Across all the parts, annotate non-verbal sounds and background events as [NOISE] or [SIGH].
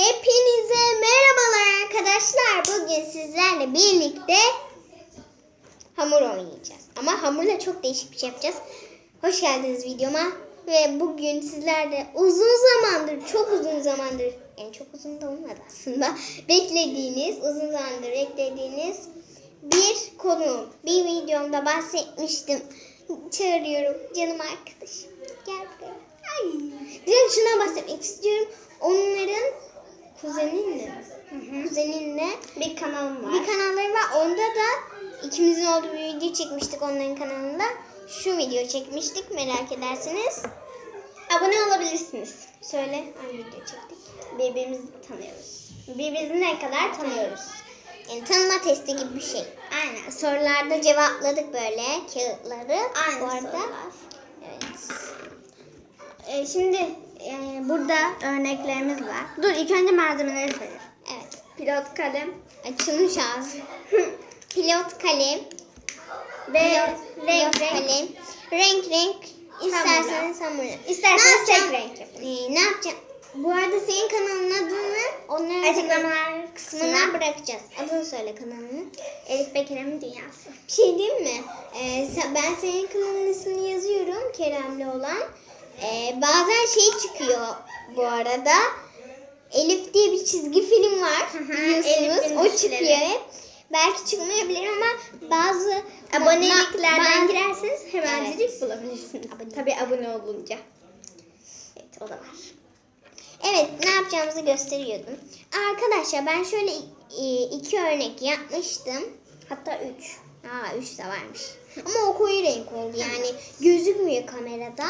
Hepinize merhabalar arkadaşlar. Bugün sizlerle birlikte hamur oynayacağız. Ama hamurla çok değişik bir şey yapacağız. Hoş geldiniz videoma. Ve bugün sizlerle uzun zamandır, çok uzun zamandır, yani çok uzun da olmadı aslında, [LAUGHS] beklediğiniz, uzun zamandır beklediğiniz bir konu. Bir videomda bahsetmiştim. Çağırıyorum canım arkadaşım. Gel buraya. Ay. Dün şuna bahsetmek istiyorum. Onların kuzeninle, kuzeninle Bir kanalım var. bir kanalları var. Onda da ikimizin olduğu bir video çekmiştik onların kanalında. Şu video çekmiştik merak ederseniz. Abone olabilirsiniz. Söyle hangi video çektik? Birbirimizi tanıyoruz. Birbirimizi ne kadar tanıyoruz. Yani tanıma testi gibi bir şey. Aynen. Sorularda cevapladık böyle kağıtları. Aynı Bu arada. sorular. Evet. Ee, şimdi e, burada örneklerimiz var. Dur ilk önce malzemeleri sayalım. Evet. Pilot kalem Açılmış ağzı. [LAUGHS] Pilot kalem. ve Pilot, renk pilot renk. kalem. Renk renk. İsterseniz hamurla. İsterseniz tek renk yapın. Ee, ne yapacağım? Bu arada senin kanalın adını onların Açıklamalar kısmına kısmına bırakacağız. Adını söyle kanalını. Elif Bekir'in dünyası. Bir şey diyeyim mi? Ee, ben senin kanalın ismini yazıyorum. Kerem'le olan. Ee, bazen şey çıkıyor bu arada. Elif diye bir çizgi film var. Biliyorsunuz. O çıkıyor hep. Belki çıkmayabilir ama bazı Aboneliklerden ba- girerseniz hemencik Evet. bulabilirsiniz. Tabii abone olunca. Evet o da var. Evet ne yapacağımızı gösteriyordum. Arkadaşlar ben şöyle iki örnek yapmıştım. Hatta üç. Aa 3 de varmış. Ama o koyu renk oldu yani gözükmüyor kamerada.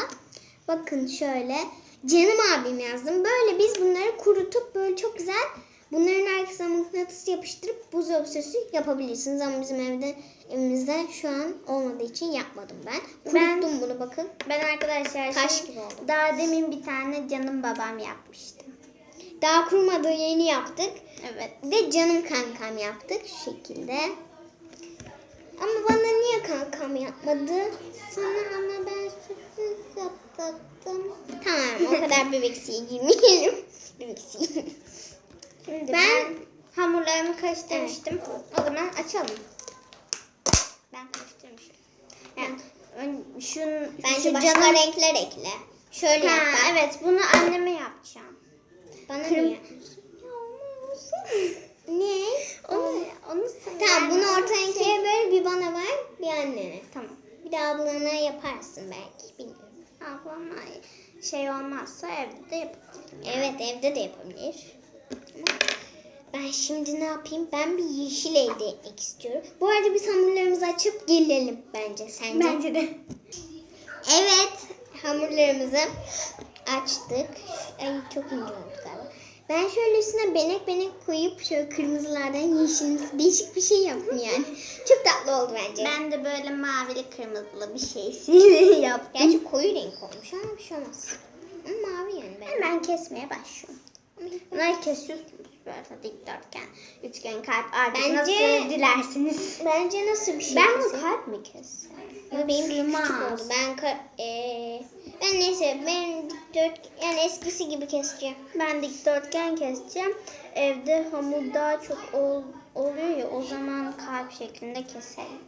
Bakın şöyle canım abim yazdım. Böyle biz bunları kurutup böyle çok güzel bunların arkasına mıknatıs yapıştırıp buz obsesi yapabilirsiniz. Ama bizim evde evimizde şu an olmadığı için yapmadım ben. Ben- Kuruttum bunu bakın. Ben arkadaşlar Taş şimdi gibi oldu. Daha demin bir tane canım babam yapmıştım. Daha kurumadığı yeni yaptık. Evet. Ve canım kankam yaptık şu şekilde. Ama bana niye kankam yapmadı? Sana ama ben Tamam o kadar bebeksiye girmeyelim. [LAUGHS] bebeksiye. Şimdi Ben- ben, hamurlarımı karıştırmıştım. O zaman açalım. Ben karıştırmışım. Yani ön- şun, Bence şu başka canım- renkler ekle. Şöyle yap Ha, bak. evet bunu anneme yapacağım. Bana Kırm- niye? [LAUGHS] Ne? Onu, onu Tamam bunu ben- ortaya böyle bir bana ver bir annene. Tamam. Bir de ablana yaparsın belki bilmiyorum. Ablam şey olmazsa evde de yapabilirim. Evet evde de yapabilir. Ben şimdi ne yapayım? Ben bir yeşil elde etmek istiyorum. Bu arada biz hamurlarımızı açıp gelelim bence. Sence? Bence de. Evet hamurlarımızı açtık. Ay çok ince oldu. Ben şöyle üstüne benek benek koyup şöyle kırmızılardan yeşil değişik bir şey yaptım yani. [LAUGHS] çok tatlı oldu bence. Ben de böyle mavili kırmızılı bir şey [LAUGHS] yaptım. Gerçi koyu renk olmuş ama bir şey olmaz. Ama mavi yani ben. Hemen kesmeye başlıyorum. Bunları kesiyorsunuz böyle dikdörtgen, üçgen, kalp artık Bence- nasıl dilersiniz. [LAUGHS] Bence nasıl bir şey? Ben keseyim? kalp mi kessem? Ama benim küçük Sığmaz. oldu. Ben ka- eee, ben neyse ben dikdört yani eskisi gibi keseceğim. Ben dikdörtgen keseceğim. Evde hamur daha çok ol, oluyor ya o zaman kalp şeklinde keselim.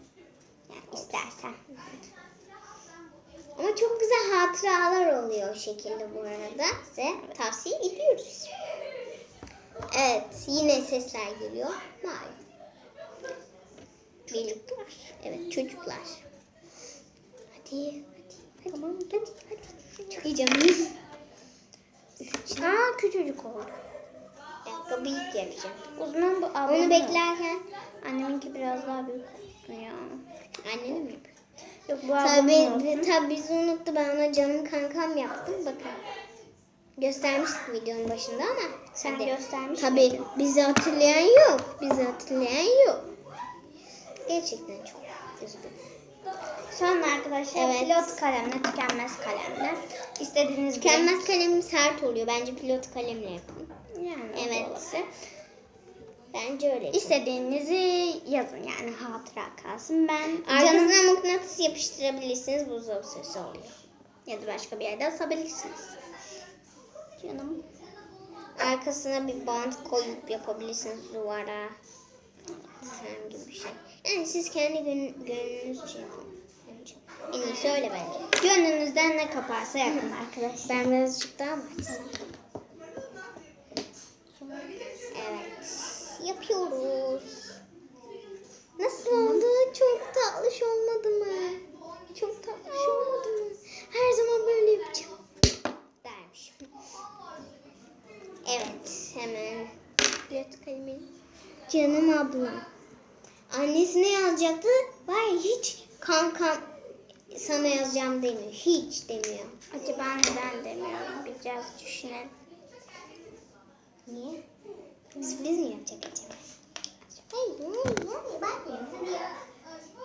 Yani istersen. Ama çok güzel hatıralar oluyor o şekilde bu arada. Size tavsiye ediyoruz. Evet yine sesler geliyor. Malum. Çocuklar. Evet çocuklar. Hadi hadi. hadi. Tamam hadi hadi. Çok heyecanlıyım. Aa küçücük oldu. Bir dakika büyük yapacağım. O zaman bu ablamın. Onu beklerken Anneminki biraz daha büyük olsun ya. annene mi yapıyor? Yok bu ablamın olsun. Tabii, tabii bizi unuttu. Ben ona canım kankam yaptım. Bakın. Göstermiştik videonun başında ama. Sen hadi. göstermiş Tabii bizi hatırlayan yok. Bizi hatırlayan yok. Gerçekten çok üzgünüm. Sonra arkadaşlar Evet. pilot kalemle, tükenmez kalemle istediğiniz gibi. Tükenmez kalem sert oluyor. Bence pilot kalemle yapın. Yani Evet. evet. Bence öyle. yapın. İstediğinizi yazın yani hatıra kalsın. Ben canım Arkasına mıknatıs yapıştırabilirsiniz. Buzdolabı sesi oluyor. ya da başka bir yerde asabilirsiniz. Canım arkasına bir bant koyup yapabilirsiniz duvara. Sen gibi bir şey. Yani siz kendi gün, gönlünüzce yapın. En iyisi öyle bence. Gönlünüzden ne kaparsa yapın arkadaşlar. Ben birazcık daha mı açsam? Evet. Yapıyoruz. Nasıl oldu? Çok tatlış olmadı mı? Çok tatlış olmadı mı? Her zaman böyle yapacağım. Dermiş. Evet. Hemen. Göt kalemini. Canım ablam. Annesine yazacaktı. Var ya hiç kankam sana yazacağım demiyor. Hiç demiyor. Acaba neden demiyorum? Biraz düşünelim. Niye? Sürpriz mi yapacak acaba? Hayır, hayır, bakmıyorum.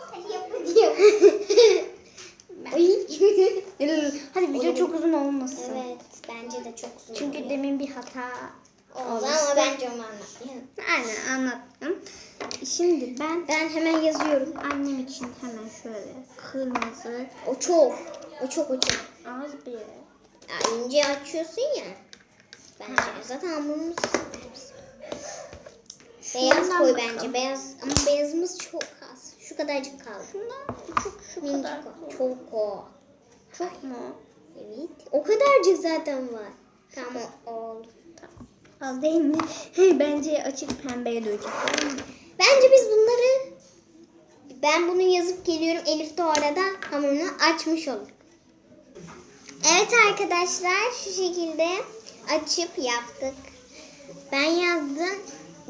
Hadi yap. Hadi yap. Hadi [LAUGHS] video çok uzun olmasın. evet, bence de çok uzun. Çünkü oluyor. demin bir hata oldu ama bence onu anlatmayalım. Aynen anlattım. Şimdi ben Ben hemen yazıyorum. annem için hemen şöyle kırmızı O çok. O çok, o çok. az bir Ya, ince açıyorsun ya. Bence zaten hamurumuz Beyaz koy bakalım. bence. Beyaz ama beyazımız çok az. Şu kadarcık kaldı. Şundan çok şu Minicik kadar. o. Çok o. Çok mu? Evet. O kadarcık zaten var. Tamam oldu. Az değil mi? Bence açık pembeye dönecek. Bence biz bunları ben bunu yazıp geliyorum. Elif de o arada hamurunu açmış olur. Evet arkadaşlar şu şekilde açıp yaptık. Ben yazdım.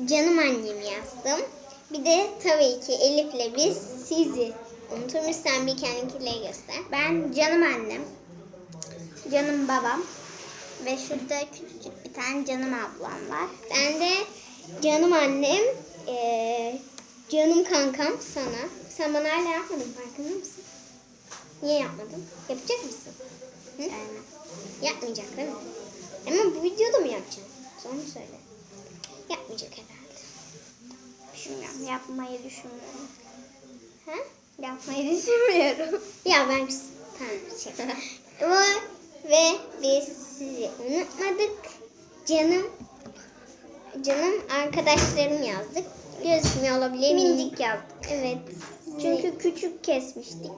Canım annem yazdım. Bir de tabii ki Elif'le biz sizi. Unutmuş sen bir kendinkileri göster. Ben canım annem, canım babam ve şurada küçücük bir tane canım ablam var. Ben de canım annem, eee, canım kankam sana. Sen bana hala yapmadın farkında mısın? Niye yapmadın? Yapacak mısın? Hı? Yani Yapmayacak değil mi? Ama bu videoda mı yapacaksın? Sonra söyle. Yapmayacak herhalde. düşünmüyorum. Yapmayı düşünmüyorum. Ha? Yapmayı düşünmüyorum. Ya ben tamam şey. Ama [LAUGHS] ve biz sizi unutmadık. Canım canım arkadaşlarım yazdık. Gözükmüyor olabilir mi? Minicik yazdık. Evet. Çünkü küçük kesmiştik.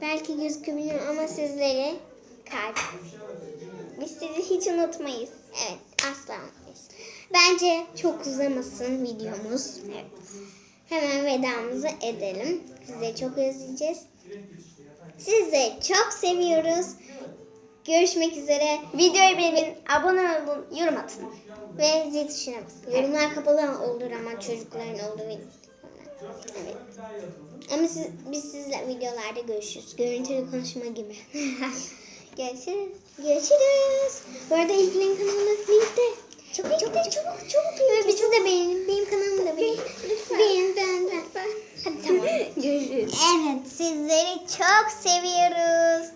belki gözükmüyor ama sizlere kalp. Biz sizi hiç unutmayız. Evet asla unutmayız. Bence çok uzamasın videomuz. Evet. Hemen vedamızı edelim. Size çok özleyeceğiz. Sizi çok seviyoruz. Görüşmek üzere Videoyu beğenin, abone olun, yorum atın. ve zil tuşuna basın. Yorumlar kapalı olur ama çocukların olduğu videolar. Evet. Ama siz, biz sizle videolarda görüşürüz. Görüntülü konuşma gibi. [LAUGHS] Görüşürüz. Görüşürüz. Bu arada İlkinin kanalı linkte. Çabuk çabuk çabuk çabuk. Ve bizi de beğenin. Benim kanalımı da beğenin. Beğen beğen beğen. Hadi tamam. [LAUGHS] Görüşürüz. Evet sizleri çok seviyoruz.